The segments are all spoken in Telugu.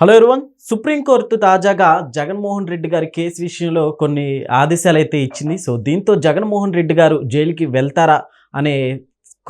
Hello everyone. సుప్రీంకోర్టు తాజాగా జగన్మోహన్ రెడ్డి గారి కేసు విషయంలో కొన్ని ఆదేశాలు అయితే ఇచ్చింది. సో దీంతో జగన్మోహన్ రెడ్డి గారు జైలుకి వెళ్తారా అనే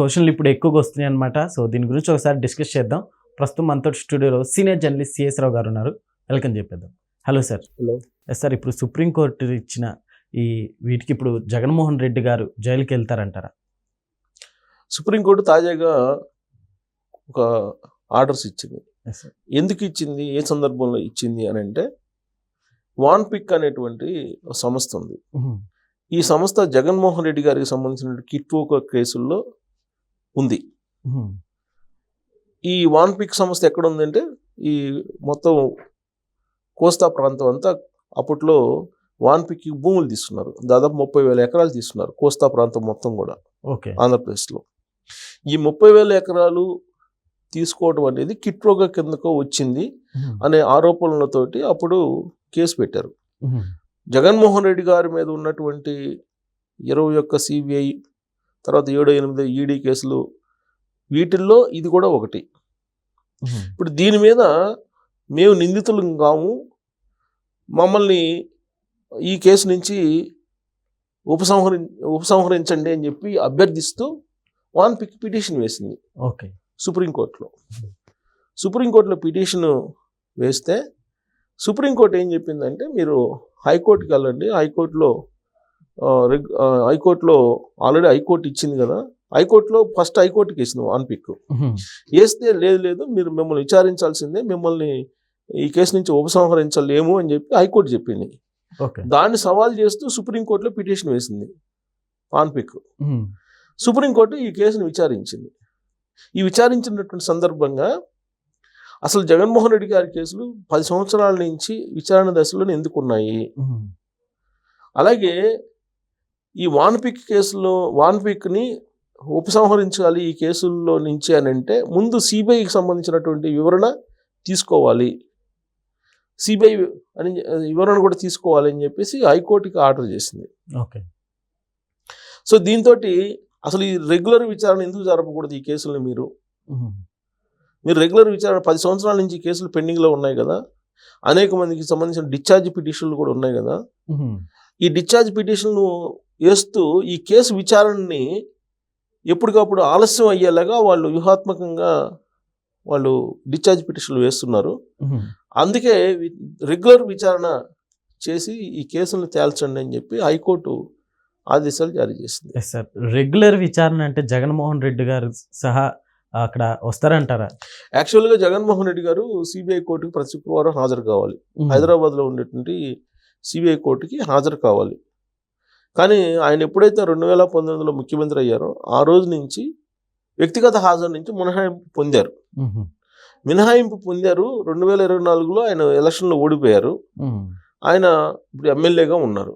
క్వశ్చన్లు ఇప్పుడు ఎక్కువగా వస్తున్నాయి అనమాట సో దీని గురించి ఒకసారి డిస్కస్ చేద్దాం. ప్రస్తుతం మనతో స్టూడియోలో సీనియర్ జర్నలిస్ట్ సిఎస్ రావు గారు ఉన్నారు. వెల్కమ్ చెప్పేద్దాం. Hello sir. Hello. Yes sir ఇప్పుడు సుప్రీంకోర్టు ఇచ్చిన ఈ వీటికి ఇప్పుడు జగన్మోహన్ రెడ్డి గారు జైలుకి వెళ్తారంటారా? సుప్రీంకోర్టు తాజాగా ఒక ఆర్డర్స్ ఇచ్చింది. ఎందుకు ఇచ్చింది? ఏ సందర్భంలో ఇచ్చింది అని అంటే వాన్ పిక్ అనేటువంటి సంస్థ ఉంది. ఈ సంస్థ జగన్మోహన్ రెడ్డి గారికి సంబంధించిన కిట్వోక కేసుల్లో ఉంది. ఈ వాన్ పిక్ సంస్థ ఎక్కడ ఉందంటే ఈ మొత్తం కోస్తా ప్రాంతం అంతా అప్పట్లో వాన్ పిక్ భూములు తీసుకున్నారు. దాదాపు ముప్పై వేల ఎకరాలు తీసుకున్నారు కోస్తా ప్రాంతం మొత్తం కూడా ఓకే. ఆంధ్రప్రదేశ్లో. ఈ ముప్పై వేల ఎకరాలు తీసుకోవడం అనేది కిట్రోగా కిందకు వచ్చింది అనే ఆరోపణలతోటి అప్పుడు కేసు పెట్టారు. జగన్మోహన్ రెడ్డి గారి మీద ఉన్నటువంటి ఇరవై ఒక్క సిబిఐ తర్వాత ఏడు ఎనిమిది ఈడీ కేసులు వీటిల్లో ఇది కూడా ఒకటి. ఇప్పుడు దీని మీద మేము నిందితులం కాము మమ్మల్ని ఈ కేసు నుంచి ఉపసంహరి ఉపసంహరించండి అని చెప్పి అభ్యర్థిస్తూ వాన్ పిక్ పిటిషన్ వేసింది. ఓకే. సుప్రీంకోర్టులో. సుప్రీంకోర్టులో పిటిషన్ వేస్తే సుప్రీంకోర్టు ఏం చెప్పిందంటే మీరు హైకోర్టుకి వెళ్ళండి హైకోర్టులో హైకోర్టులో ఆల్రెడీ హైకోర్టు ఇచ్చింది కదా హైకోర్టులో ఫస్ట్ హైకోర్టుకి వేసింది వాన్ పిక్. వేస్తే లేదు లేదు మీరు మిమ్మల్ని విచారించాల్సిందే మిమ్మల్ని ఈ కేసు నుంచి ఉపసంహరించలేము అని చెప్పి హైకోర్టు చెప్పింది. ఓకే. దాన్ని సవాల్ చేస్తూ సుప్రీంకోర్టులో పిటిషన్ వేసింది వాన్ పిక్. సుప్రీంకోర్టు ఈ కేసును విచారించింది. ఈ విచారించినటువంటి సందర్భంగా అసలు జగన్మోహన్ రెడ్డి గారి కేసులు పది సంవత్సరాల నుంచి విచారణ దశలో ఎందుకు ఉన్నాయి అలాగే ఈ వాన్పిక్ కేసులో వాన్పిక్ని ఉపసంహరించాలి ఈ కేసుల్లో నుంచి అని అంటే ముందు సిబిఐకి సంబంధించినటువంటి వివరణ తీసుకోవాలి. సిబిఐ అని వివరణ కూడా తీసుకోవాలి అని చెప్పేసి హైకోర్టుకి ఆర్డర్ చేసింది. ఓకే. సో దీంతో అసలు ఈ రెగ్యులర్ విచారణ ఎందుకు జరపకూడదు ఈ కేసులను మీరు? మీరు రెగ్యులర్ విచారణ పది సంవత్సరాల నుంచి కేసులు పెండింగ్లో ఉన్నాయి కదా? అనేక మందికి సంబంధించిన డిశ్చార్జ్ పిటిషన్లు కూడా ఉన్నాయి కదా? ఈ డిశ్చార్జ్ పిటిషన్లు వేస్తూ ఈ కేసు విచారణని ఎప్పటికప్పుడు ఆలస్యం అయ్యేలాగా వాళ్ళు వ్యూహాత్మకంగా వాళ్ళు డిశ్చార్జ్ పిటిషన్లు వేస్తున్నారు. అందుకే రెగ్యులర్ విచారణ చేసి ఈ కేసులను తేల్చండి అని చెప్పి హైకోర్టు ఆదేశాలు జారీ చేసింది. సార్ రెగ్యులర్ విచారణ అంటే జగన్మోహన్ రెడ్డి గారు సహా అక్కడ వస్తారంటారా? యాక్చువల్గా జగన్మోహన్ రెడ్డి గారు సిబిఐ కోర్టుకి ప్రతి శుక్రవారం హాజరు కావాలి. హైదరాబాద్లో ఉండేటువంటి సిబిఐ కోర్టుకి హాజరు కావాలి. కానీ ఆయన ఎప్పుడైతే రెండు వేల పంతొమ్మిదిలో ముఖ్యమంత్రి అయ్యారో ఆ రోజు నుంచి వ్యక్తిగత హాజరు నుంచి మినహాయింపు పొందారు. మినహాయింపు పొందారు. రెండు వేల ఇరవై నాలుగులో ఆయన ఎలక్షన్లో ఓడిపోయారు. ఆయన ఇప్పుడు ఎమ్మెల్యేగా ఉన్నారు.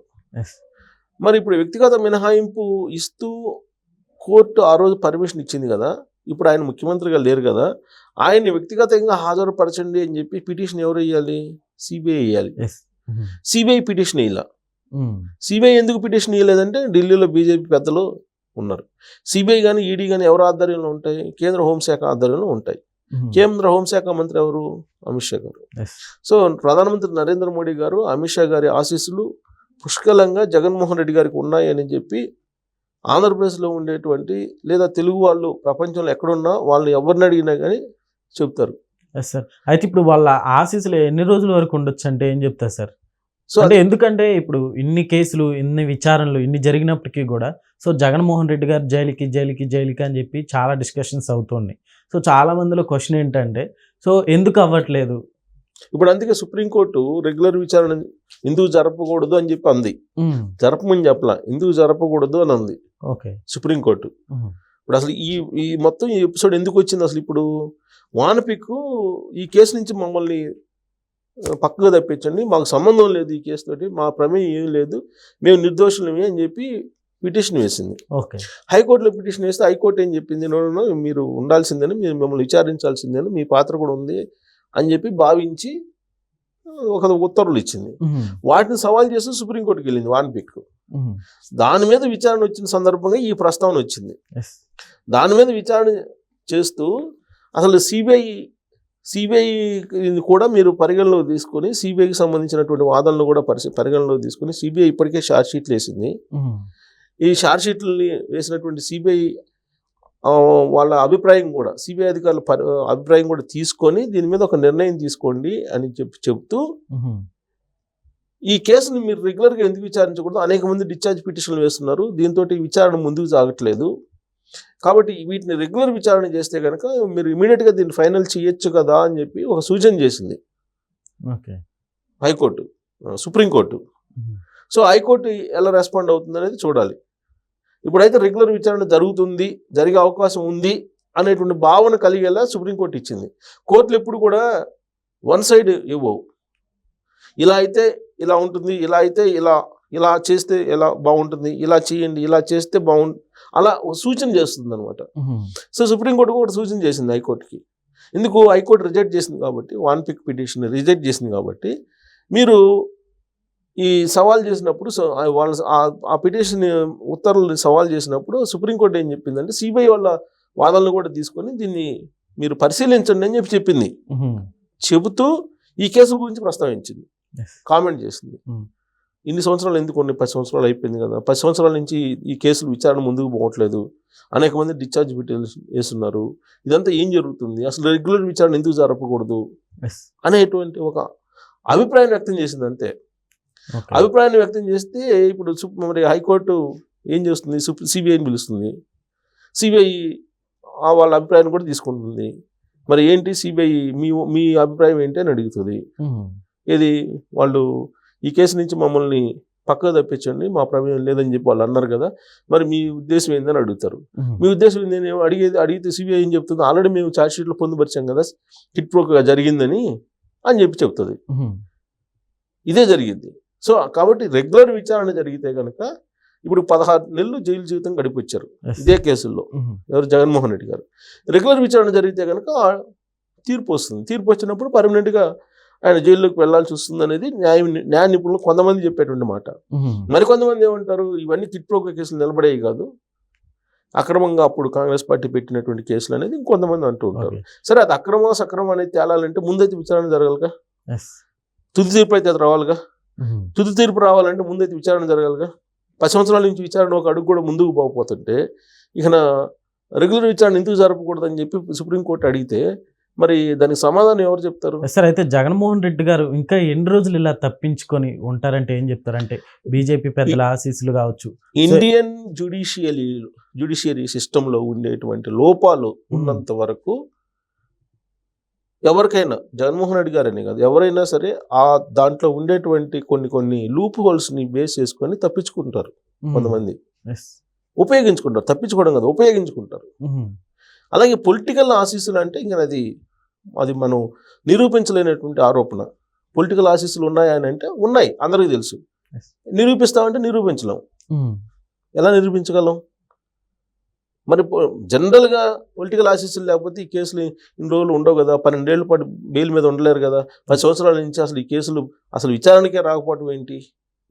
మరి ఇప్పుడు వ్యక్తిగత మినహాయింపు ఇస్తూ కోర్టు ఆ రోజు పర్మిషన్ ఇచ్చింది కదా ఇప్పుడు ఆయన ముఖ్యమంత్రిగా లేరు కదా ఆయన్ని వ్యక్తిగతంగా హాజరుపరచండి అని చెప్పి పిటిషన్ ఎవరు వేయాలి? సిబిఐ వేయాలి. మ్మ్. సిబిఐ పిటిషన్ వేయాల. మ్మ్. సిబిఐ ఎందుకు పిటిషన్ ఇవ్వలేదంటే ఢిల్లీలో బీజేపీ పెద్దలు ఉన్నారు. సిబిఐ కానీ ఈడీ కానీ ఎవరు ఆధ్వర్యంలో ఉంటాయి? కేంద్ర హోంశాఖ ఆధ్వర్యంలో ఉంటాయి. మ్మ్. కేంద్ర హోంశాఖ మంత్రి ఎవరు? అమిత్ షా గారు. సో ప్రధానమంత్రి నరేంద్ర మోడీ గారు అమిత్ షా గారి ఆశీస్సులు పుష్కలంగా జగన్మోహన్ రెడ్డి గారికి ఉన్నాయని చెప్పి ఆంధ్రప్రదేశ్లో ఉండేటువంటి లేదా తెలుగు వాళ్ళు ప్రపంచంలో ఎక్కడున్నా వాళ్ళని ఎవరిని అడిగినా కానీ చెప్తారు. ఎస్ సార్ అయితే ఇప్పుడు వాళ్ళ ఆశీస్సులు ఎన్ని రోజుల వరకు ఉండొచ్చు అంటే ఏం చెప్తారు సార్ సో అంటే ఎందుకంటే ఇప్పుడు ఇన్ని కేసులు ఇన్ని విచారణలు ఇన్ని జరిగినప్పటికీ కూడా సో జగన్మోహన్ రెడ్డి గారు జైలుకి జైలుకి జైలుకి అని చెప్పి చాలా డిస్కషన్స్ అవుతున్నాయి సో చాలా మందిలో క్వశ్చన్ ఏంటంటే సో ఎందుకు అవ్వట్లేదు? ఇప్పుడు అందుకే సుప్రీంకోర్టు రెగ్యులర్ విచారణ ఎందుకు జరపకూడదు అని చెప్పి అంది. జరపమని చెప్పలా. ఎందుకు జరపకూడదు అని అంది. ఓకే. Supreme court. ఇప్పుడు అసలు ఈ ఈ మొత్తం ఈ ఎపిసోడ్ ఎందుకు వచ్చింది? అసలు ఇప్పుడు వానపిక్ ఈ కేసు నుంచి మమ్మల్ని ఆ, పక్కకు తప్పించండి. మాకు సంబంధం లేదు ఈ కేసు తోటి మా ప్రమేయం ఏం లేదు. మేము నిర్దోషులమే అని చెప్పి పిటిషన్ వేసింది. ఓకే. హైకోర్టులో పిటిషన్ వేస్తే హైకోర్టు ఏం చెప్పింది? "నో, నో, నో, మీరు ఉండాల్సిందని? మీరు మిమ్మల్ని విచారించాల్సిందని? మీ పాత్ర కూడా ఉంది. అని చెప్పి భావించి ఒక ఉత్తర్వులు ఇచ్చింది. వాటిని సవాల్ చేస్తూ సుప్రీంకోర్టుకి వెళ్ళింది వాన్పిక్ మ్మ్. దాని మీద విచారణ వచ్చిన సందర్భంగా ఈ ప్రస్తావన వచ్చింది. దాని మీద విచారణ చేస్తూ అసలు సిబిఐ సిబిఐ కూడా మీరు పరిగణలోకి తీసుకొని సిబిఐకి సంబంధించినటువంటి వాదనలు కూడా పరిశీ పరిగణలోకి తీసుకొని సిబిఐ ఇప్పటికే షార్ట్ షీట్లు వేసింది. ఈ షార్ట్ షీట్లని వేసినటువంటి సిబిఐ వాళ్ళ అభిప్రాయం కూడా సిబిఐ అధికారుల పరి అభిప్రాయం కూడా తీసుకొని దీని మీద ఒక నిర్ణయం తీసుకోండి అని చెప్పి చెబుతూ ఈ కేసుని మీరు రెగ్యులర్గా ఎందుకు విచారించకూడదు? అనేక మంది డిశ్చార్జ్ పిటిషన్లు వేస్తున్నారు. దీంతో విచారణ ముందుకు సాగట్లేదు. కాబట్టి వీటిని రెగ్యులర్ విచారణ చేస్తే కనుక మీరు ఇమీడియట్గా దీన్ని ఫైనల్ చేయొచ్చు కదా అని చెప్పి ఒక సూచన చేసింది. Okay. High court supreme court. So high court ఎలా రెస్పాండ్ అవుతుంది అనేది చూడాలి. ఇప్పుడైతే రెగ్యులర్ విచారణ జరుగుతుంది జరిగే అవకాశం ఉంది అనేటువంటి భావన కలిగేలా సుప్రీంకోర్టు ఇచ్చింది. కోర్టులు ఎప్పుడు కూడా వన్ సైడ్ ఇవ్వవు. ఇలా అయితే ఇలా ఉంటుంది ఇలా అయితే ఇలా ఇలా చేస్తే ఎలా బాగుంటుంది ఇలా చేయండి ఇలా చేస్తే బాగుంది అలా సూచన చేస్తుంది అనమాట సో సుప్రీంకోర్టు కూడా సూచన చేసింది హైకోర్టుకి. ఎందుకు హైకోర్టు రిజెక్ట్ చేసింది కాబట్టి వన్ పిక్ పిటిషన్ రిజెక్ట్ చేసింది కాబట్టి మీరు ఈ సవాల్ చేసినప్పుడు వాళ్ళ ఆ- పిటిషన్ ఉత్తర్వులు సవాల్ చేసినప్పుడు సుప్రీంకోర్టు ఏం చెప్పిందంటే సిబిఐ వాళ్ళ వాదనలు కూడా తీసుకొని దీన్ని మీరు పరిశీలించండి అని చెప్పి చెప్పింది చెబుతూ ఈ కేసు గురించి ప్రస్తావించింది. కామెంట్ చేసింది. ఇన్ని సంవత్సరాలు ఎందుకు ఉన్నాయి పది సంవత్సరాలు అయిపోయింది కదా పది సంవత్సరాల నుంచి ఈ కేసులు విచారణ ముందుకు పోవట్లేదు అనేక మంది డిశ్చార్జ్ వేస్తున్నారు ఇదంతా ఏం జరుగుతుంది అసలు రెగ్యులర్ విచారణ ఎందుకు జరపకూడదు అనేటువంటి ఒక అభిప్రాయం వ్యక్తం చేసింది అంతే. అభిప్రాయాన్ని వ్యక్తం చేస్తే ఇప్పుడు మరి హైకోర్టు ఏం చేస్తుంది? సిబిఐని పిలుస్తుంది. సిబిఐ వాళ్ళ అభిప్రాయాన్ని కూడా తీసుకుంటుంది. మరి ఏంటి సిబిఐ మీ మీ అభిప్రాయం ఏంటి అని అడుగుతుంది. ఏది? వాళ్ళు ఈ కేసు నుంచి మమ్మల్ని పక్కకు తప్పించండి మా ప్రమేయం లేదని చెప్పి వాళ్ళు అన్నారు కదా మరి మీ ఉద్దేశం ఏందని అడుగుతారు. మీ ఉద్దేశం ఏందని అడిగేది అడిగితే సిబిఐ ఏం చెప్తుంది? ఆల్రెడీ మేము ఛార్జ్ షీట్లో పొందుపరిచాం కదా కిట్ ప్రోక్గా జరిగిందని అని చెప్పి చెప్తుంది. ఇదే జరిగింది. సో కాబట్టి రెగ్యులర్ విచారణ జరిగితే కనుక ఇప్పుడు పదహారు నెలలు జైలు జీవితం గడిపొచ్చారు ఇదే కేసుల్లో. ఎవరు? జగన్మోహన్ రెడ్డి గారు. రెగ్యులర్ విచారణ జరిగితే కనుక తీర్పు వస్తుంది. తీర్పు వచ్చినప్పుడు పర్మనెంట్గా ఆయన జైల్లోకి వెళ్ళాల్సి వస్తుంది అనేది న్యాయ న్యాయ నిపుణులు కొంతమంది చెప్పేటువంటి మాట. మరికొంతమంది ఏమంటారు? ఇవన్నీ కిట్ ప్రోక కేసులు నిలబడేవి కాదు. అక్రమంగా అప్పుడు కాంగ్రెస్ పార్టీ పెట్టినటువంటి కేసులు అనేది ఇంకొంతమంది అంటూ ఉంటారు. సరే అది అక్రమం సక్రమం అనేది తేలాలంటే ముందైతే విచారణ జరగాలిగా? తుది తీర్పు అయితే అది రావాలిగా? తుది తీర్పు రావాలంటే ముందైతే విచారణ జరగాలిగా. పది సంవత్సరాల నుంచి విచారణ ఒక అడుగు కూడా ముందుకు పోకపోతుంటే ఇక రెగ్యులర్ విచారణ ఎందుకు జరపకూడదని చెప్పి సుప్రీంకోర్టు అడిగితే మరి దానికి సమాధానం ఎవరు చెప్తారు? సార్ అయితే జగన్మోహన్ రెడ్డి గారు ఇంకా ఎన్ని రోజులు ఇలా తప్పించుకొని ఉంటారంటే ఏం చెప్తారంటే బీజేపీ పెద్దల ఆశీస్సులు కావచ్చు. ఇండియన్ జ్యుడిషియరీ జ్యుడిషియరీ సిస్టంలో ఉండేటువంటి లోపాలు ఉన్నంత వరకు ఎవరికైనా జగన్మోహన్ రెడ్డి గారని కాదు ఎవరైనా సరే ఆ దాంట్లో ఉండేటువంటి కొన్ని కొన్ని లూప్ హోల్స్ని బేస్ చేసుకొని తప్పించుకుంటారు కొంతమంది. ఉపయోగించుకుంటారు తప్పించుకోవడం కాదు ఉపయోగించుకుంటారు. అలాగే పొలిటికల్ ఆశీస్సులు అంటే ఇంకా అది అది మనం నిరూపించలేనటువంటి ఆరోపణ. పొలిటికల్ ఆశీస్సులు ఉన్నాయా అని అంటే ఉన్నాయి అందరికీ తెలుసు. నిరూపిస్తామంటే నిరూపించలేం. ఉమ్, ఎలా నిరూపించగలం? మరి జనరల్గా పొలిటికల్ ఆశీస్సులు లేకపోతే ఈ కేసులు ఇన్ని రోజులు ఉండవు కదా పన్నెండేళ్ళ పాటు బెయిల్ మీద ఉండలేరు కదా పది సంవత్సరాల నుంచి అసలు ఈ కేసులు అసలు విచారణకే రాకపోవడం ఏంటి?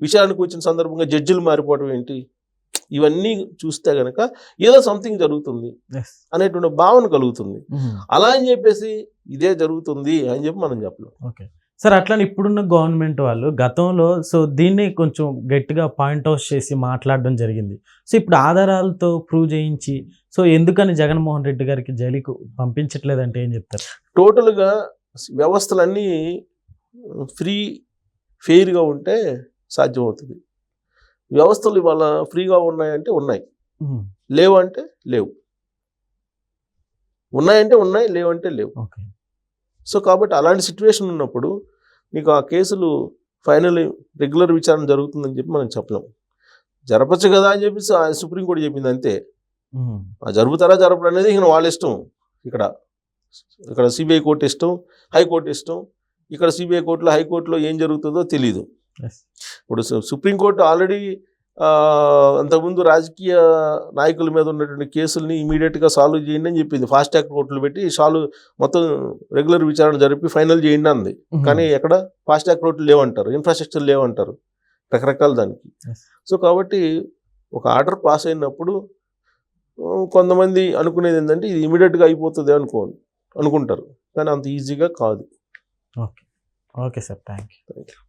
విచారణకు వచ్చిన సందర్భంగా జడ్జిలు మారిపోవడం ఏంటి? ఇవన్నీ చూస్తే గనక ఏదో సంథింగ్ జరుగుతుంది అనేటువంటి భావన కలుగుతుంది. అలా అని చెప్పేసి ఇదే జరుగుతుంది అని చెప్పి మనం చెప్పలేం. ఓకే. సార్ అట్లానే ఇప్పుడున్న గవర్నమెంట్ వాళ్ళు గతంలో సో దీన్ని కొంచెం గట్టిగా పాయింట్ అవుట్ చేసి మాట్లాడడం జరిగింది. సో ఇప్పుడు ఆధారాలతో ప్రూవ్ చేయించి సో ఎందుకని జగన్మోహన్ రెడ్డి గారికి జైలుకు పంపించట్లేదంటే ఏం చెప్తారు? టోటల్గా వ్యవస్థలన్నీ ఫ్రీ ఫెయిర్గా ఉంటే సాధ్యమవుతుంది. వ్యవస్థలు ఇవాళ ఫ్రీగా ఉన్నాయంటే ఉన్నాయి. లేవు అంటే లేవు. ఉన్నాయంటే ఉన్నాయి లేవంటే లేవు. ఓకే. సో కాబట్టి అలాంటి సిచ్యువేషన్ ఉన్నప్పుడు నీకు ఆ కేసులు ఫైనల్ రెగ్యులర్ విచారణ జరుగుతుందని చెప్పి మనం చెప్పలేం. జరపచ్చు కదా అని చెప్పేసి ఆ సుప్రీంకోర్టు చెప్పింది అంతే. జరుపుతారా జరపడం అనేది ఇక వాళ్ళ ఇష్టం. ఇక్కడ ఇక్కడ సిబిఐ కోర్టు ఇష్టం హైకోర్టు ఇష్టం. ఇక్కడ సిబిఐ కోర్టులో హైకోర్టులో ఏం జరుగుతుందో తెలియదు ఇప్పుడు సుప్రీంకోర్టు ఆల్రెడీ అంతకుముందు రాజకీయ నాయకుల మీద ఉన్నటువంటి కేసుల్ని ఇమీడియట్గా సాల్వ్ చేయండి అని చెప్పింది. ఫాస్ట్ ట్రాక్ కోర్టులు పెట్టి సాల్వ్ మొత్తం రెగ్యులర్ విచారణ జరిపి ఫైనల్ చేయండి అంది. కానీ ఎక్కడ ఫాస్ట్ ట్రాక్ కోర్టులు లేవంటారు. ఇన్ఫ్రాస్ట్రక్చర్ లేవంటారు. రకరకాల దానికి. సో కాబట్టి ఒక ఆర్డర్ పాస్ అయినప్పుడు కొంతమంది అనుకునేది ఏంటంటే ఇది ఇమీడియట్గా అయిపోతుంది అనుకోండి అనుకుంటారు. కానీ అంత ఈజీగా కాదు. ఓకే. సార్. Thank you.